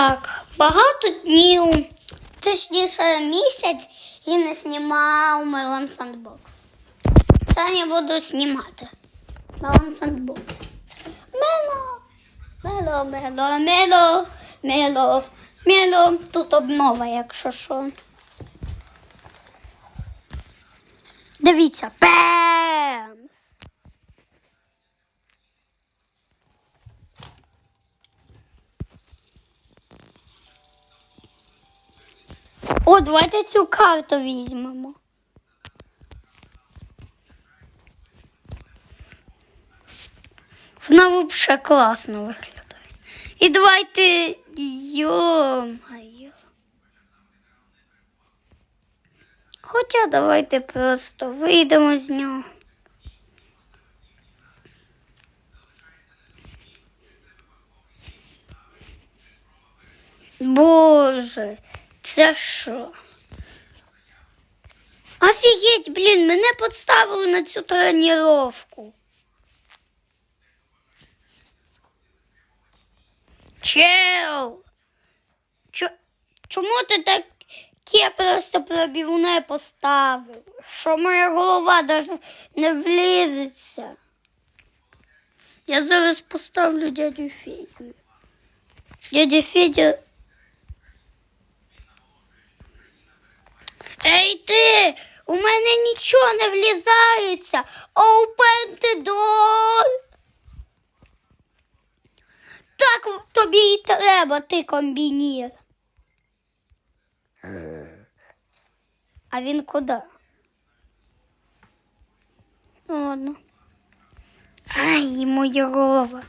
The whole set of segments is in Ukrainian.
Так, багато днів, точніше місяць, і не знімав Мелон Сандбокс. Це не буду знімати. Мелон Сандбокс. Мело, мело, мело, мело, мело, мело. Тут обнова, якщо що. Дивіться, О, давайте цю карту візьмемо. Вона взагалі класно виглядає. І давайте. Йо-моє. Хоча давайте просто вийдемо з нього. Боже, це що? Офігеть, блін, мене підставили на цю тренування. Чел. Чо, чому ти так таке просто пробівне поставив? Що моя голова навіть не влізеться? Я зараз поставлю дядю Федю. Дядя Федя. Ей ти! У мене нічого не влізається. Open the door. Так тобі і треба, ти комбінір. А він куди? Ладно. Ай, моя голова.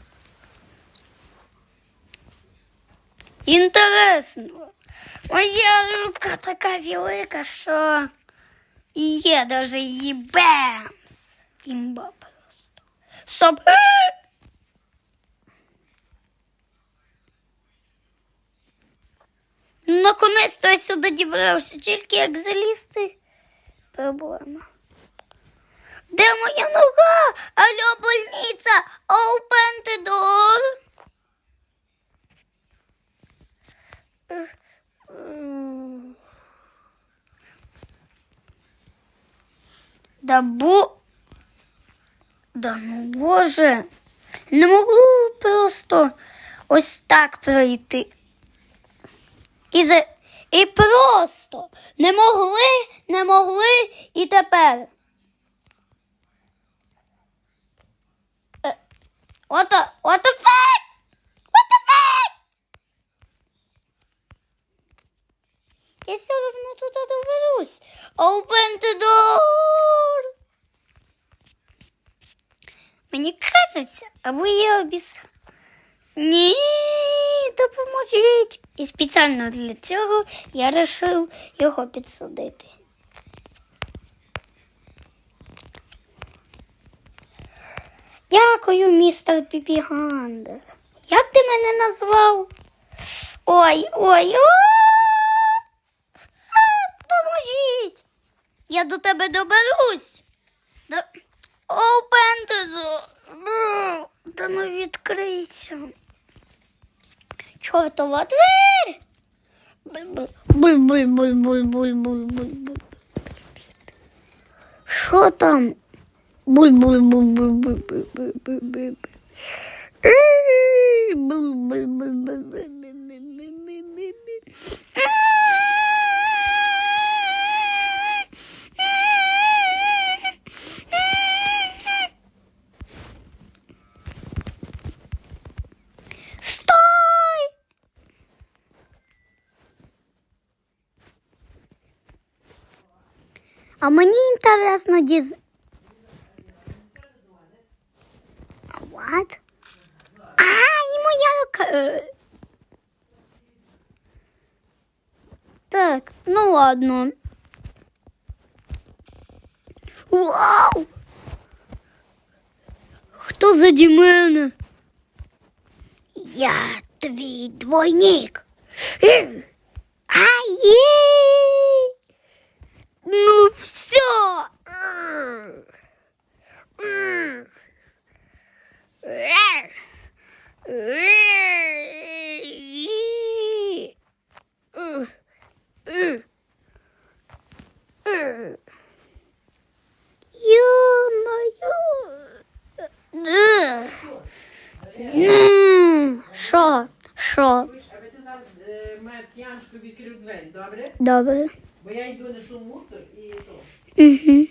Інтересно. Моя рука така велика, що є даже її бемс. Імба просто. Соп. Наконець-то я сюди дібрався, тільки як залізти проблема. Де моя нога? Алло, больниця! Open the door! Да бо... Да ну боже, не могло просто ось так пройти. І, за... і просто не могли, не могли і тепер. Е, What the, what the fuck? What the fuck? Я все равно туда доберусь. Open the door. Мені кажеться, або я обіс. Ні, допоможіть. І спеціально для цього я вирішив його підсадити. Дякую, містер Піпігандер. Як ти мене назвав? Ой, ой, ой. А, Поможіть. Я до тебе доберусь. Open the. Ну, Та ну відкрийся. Чортова двері. Буль-буль-буль-буль-буль-буль-буль-буль. Що там? Буль-буль-буль-буль-буль-буль-буль-буль. Ей, мені інтересно діз... What? А, і моя рука. Е. Так, ну ладно. Вау! Хто заді мене? Я твій двойник. Е. Ай! Ну все. Що? Що? А ви зараз е, має п'яншку відкрив двері, добре? Добре. Бо я йду несу мусор і то. Угу.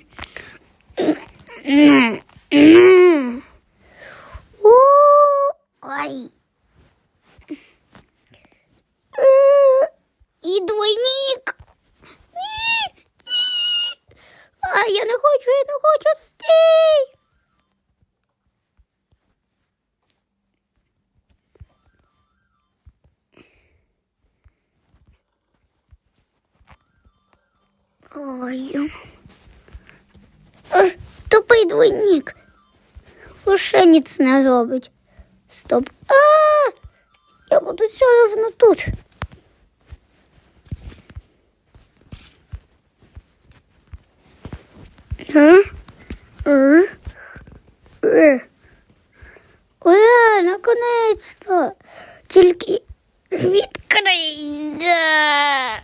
Ой. Е, І двойник. Ні, ні. А я не хочу, я не хочу стій. Ой. Е, Тупий двойник. Лише ніц не робить. Стоп. А, я буду все равно тут. А? Ура, наконець-то. Тільки відкрий. Да.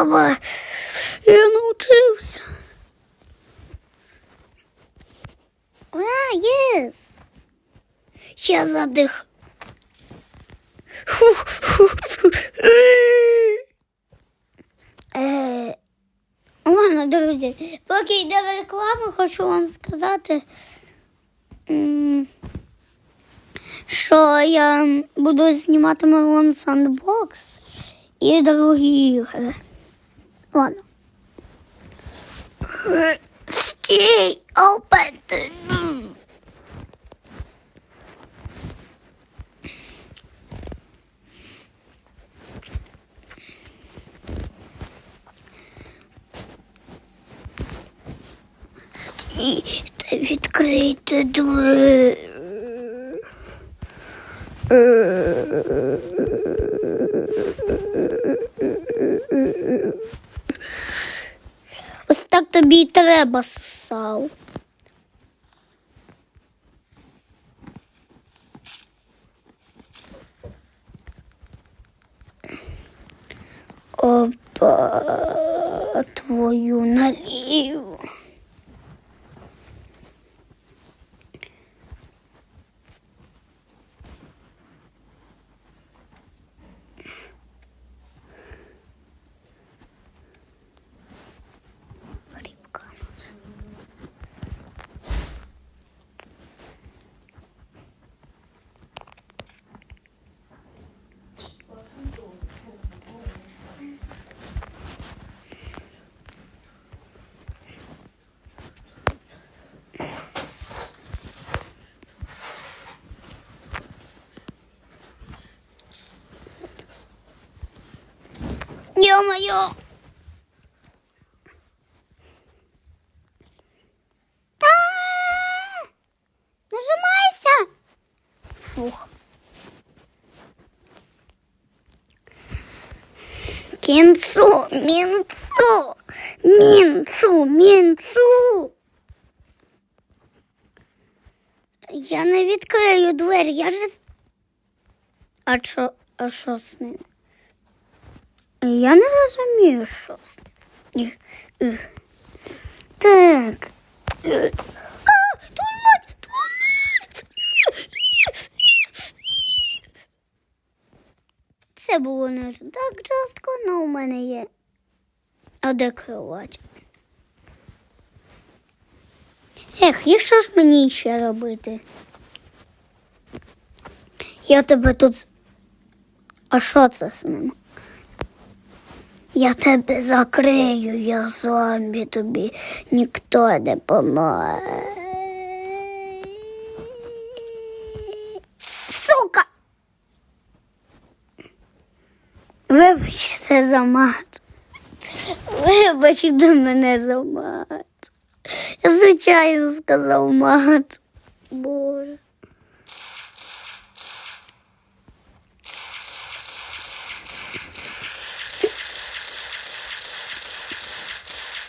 Оба, я научився. А, єс. Я задих. Е, Ладно, друзі, поки йде реклама, хочу вам сказати, що я буду знімати Мелон Sandbox і другі ігри. Ладно. Стій, open the door. Стій, та відкрийте двері. Ось так тобі і треба сосав. Ё-моё! Нажимайся! Фух. Кінцу, мінцу, мінцу, мінцу. Я не відкрию двері, я ж. А що, а що з ним? Я не розумію, що. Так. А, твою мать, твою мать. Це було не так жорстко, але у мене є. А де кровать? Ех, і що ж мені ще робити? Я тебе тут. А що це з ним? Я тебе закрию, я зомбі, тобі ніхто не поможе. Сука! Вибачте за мат. Вибачте мене за мат. Я звичайно сказав мат. Боже.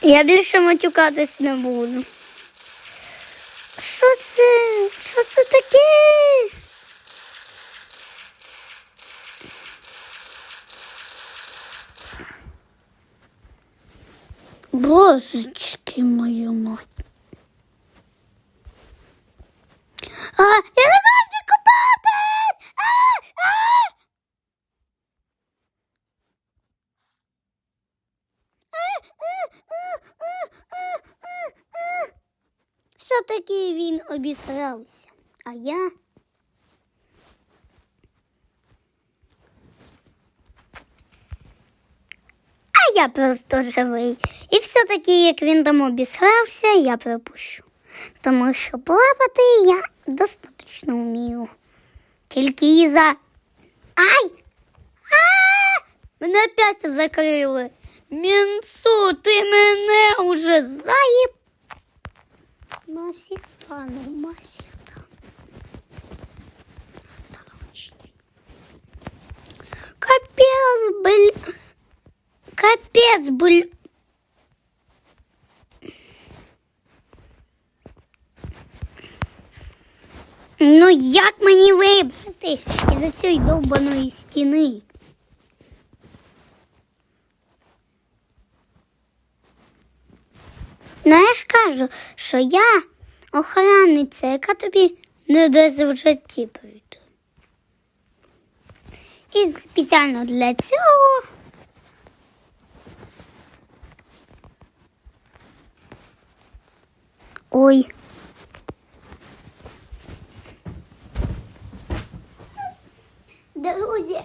Я більше матюкатись не буду. Що це? Що це таке? Божечки мої мать. А, я не хочу купатись! А, а! Все-таки він обісрався, а я. А я просто живий. І все-таки, як він там обісрався, я пропущу. Тому що плавати я достатньо вмію. Тільки і за. Ай! Мене опять закрили. Мінцу, ти мене уже заїб. Масікану, масікану. Капець, блін. Капець, блін. Ну як мені вибратись із цієї довбаної стіни? Ну я ж кажу, що я охранниця, яка тобі не дасть в житті прийти. І спеціально для цього. Ой. Друзі.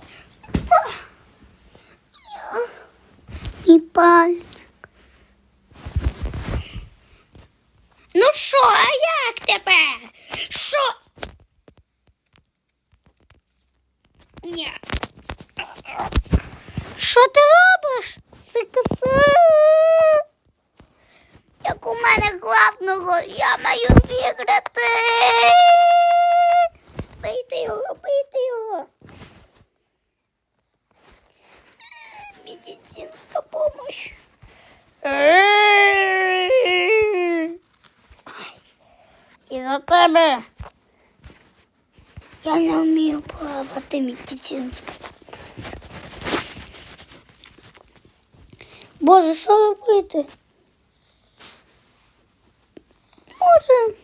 Мій пальчик. Ну що, а як тепер? Що? Ні. Що ти робиш? Сикаси. Як у мене главного, я маю виграти. Бийте його, бийте його. Медицинська помощь. І за тебе я не вмію плавати медицинська. Боже, що робити? Може.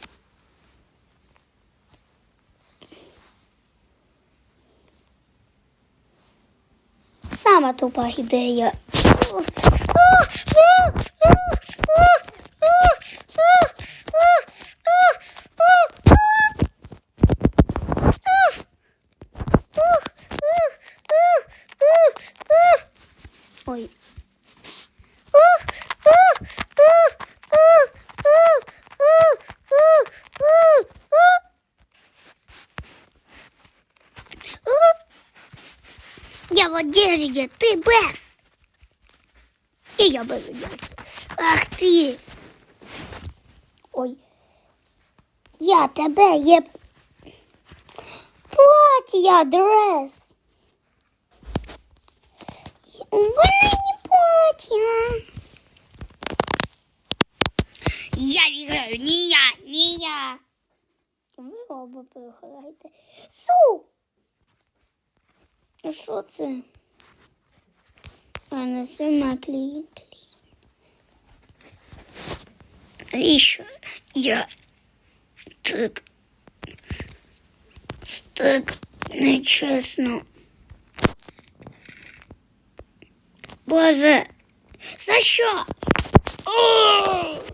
Сама тупа ідея. Я в одежде, ты без. И я без одежды. Ах ти. Ой. Я тебе є плаття, дрес. У мене не плаття. Я виграю, не я, не я. Ви оба програєте. А що це? А на сама клей. Навіщо я так, так нечесно. Боже, за що? О!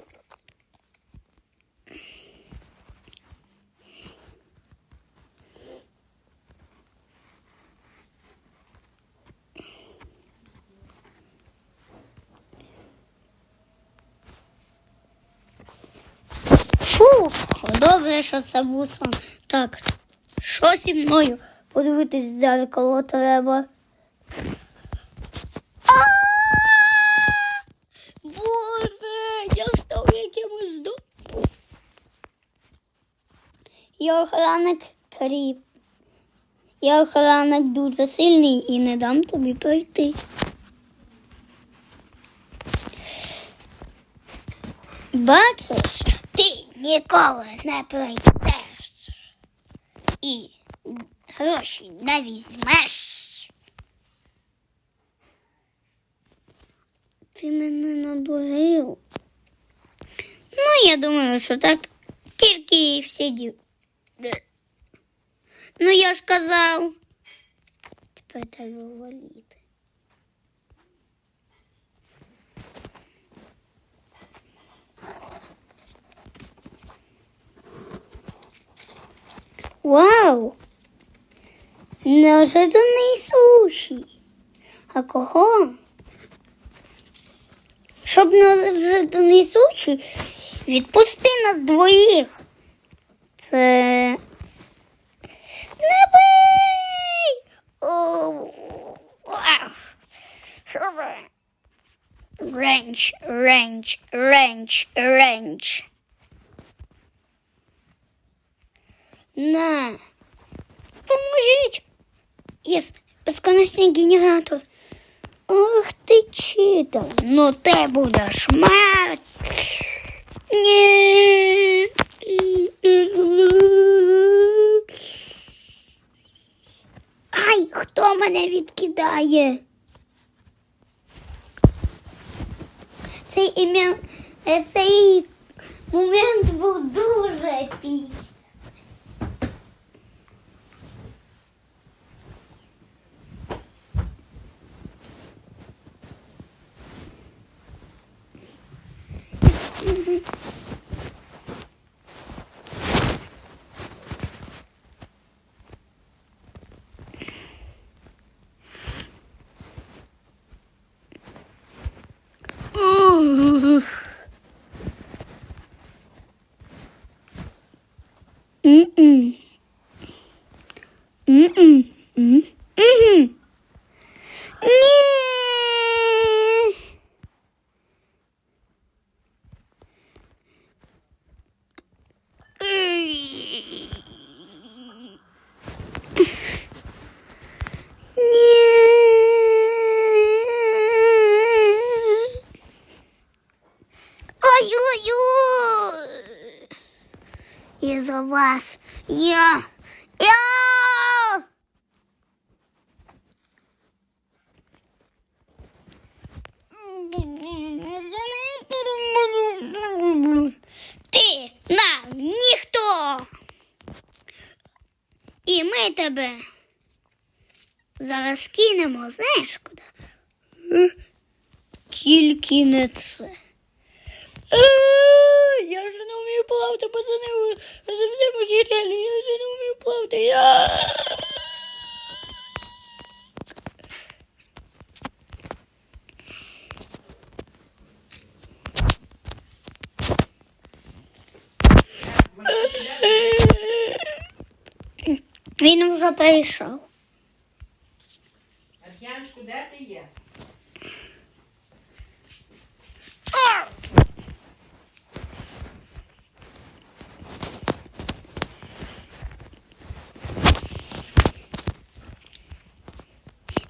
Фух, добре, що це був сон. Так, що зі мною? Подивитись в зеркало треба. Боже, я став якимось до. Я охранник кріп. Я охранник дуже сильний і не дам тобі пройти. Бачиш, ніколи не прийдеш і гроші не візьмеш. Ти мене надурив. Ну, я думаю, що так тільки всі дів. Ну, я ж казав. Тепер треба валіти. Вау! Неожиданний суші. А кого? Щоб неожиданний суші, відпусти нас двоїх. Це не бий! Ренч, ренч, ренч, ренч. На. Поможіть. Єс, безконечний генератор. Ох ти читав. Ну ти будеш мать. Ні. Ай, хто мене відкидає? Цей ім'я, е, цей момент був дуже епічний. Вас я... Я... Ти нам ніхто. І ми тебе зараз кинемо, знаєш куди? Е, Тільки не це. Е, Я ж не вмію плавати, пацани, завжди я ж не вмію плавати. Я... Він вже прийшов. Мар'янчику, де ти є?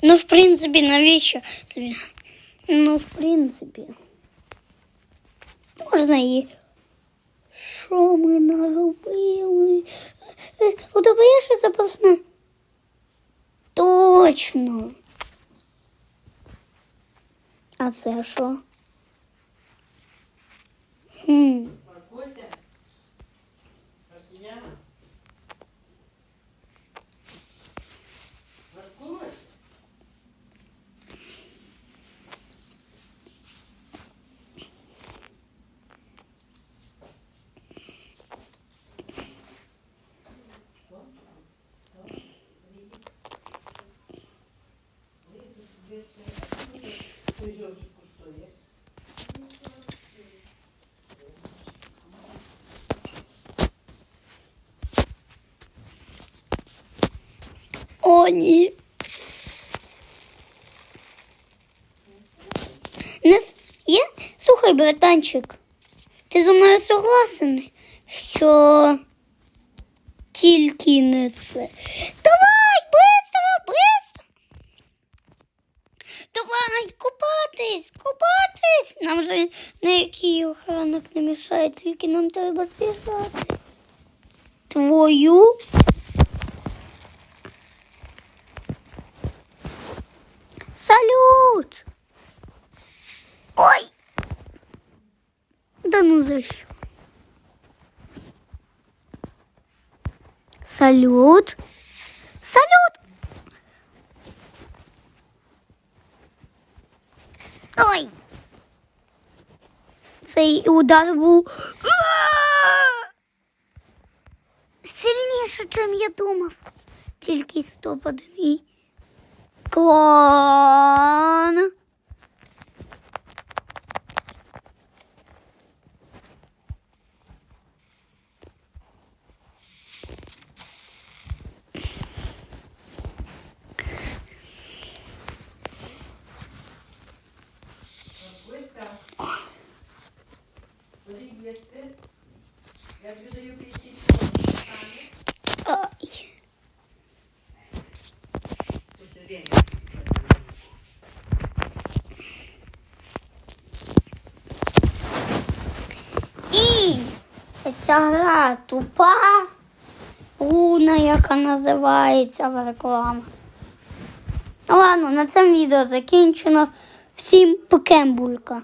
Ну, в принципі, навіщо? Ну, в принципі. Можна і. Що ми наробили? У тебе є щось запасне? Точно. А це що? Хм. О, ні. Не с- є? Слухай, братанчик, ти зі мною согласен, що тільки не це. быстро. Давай, купатись, купатись. Нам вже ніякий охранок не мішає, тільки нам треба збіжати. Твою. Салют! Ой! Да ну за що? Салют! Салют! Цей удар був сильніше, ніж я думав. Тільки стопадовий клон. Я тобі даю 50 Ой. посередині. І ця гра тупа, луна, яка називається в рекламі. Ну ладно, на цьому відео закінчено. Всім покембулька.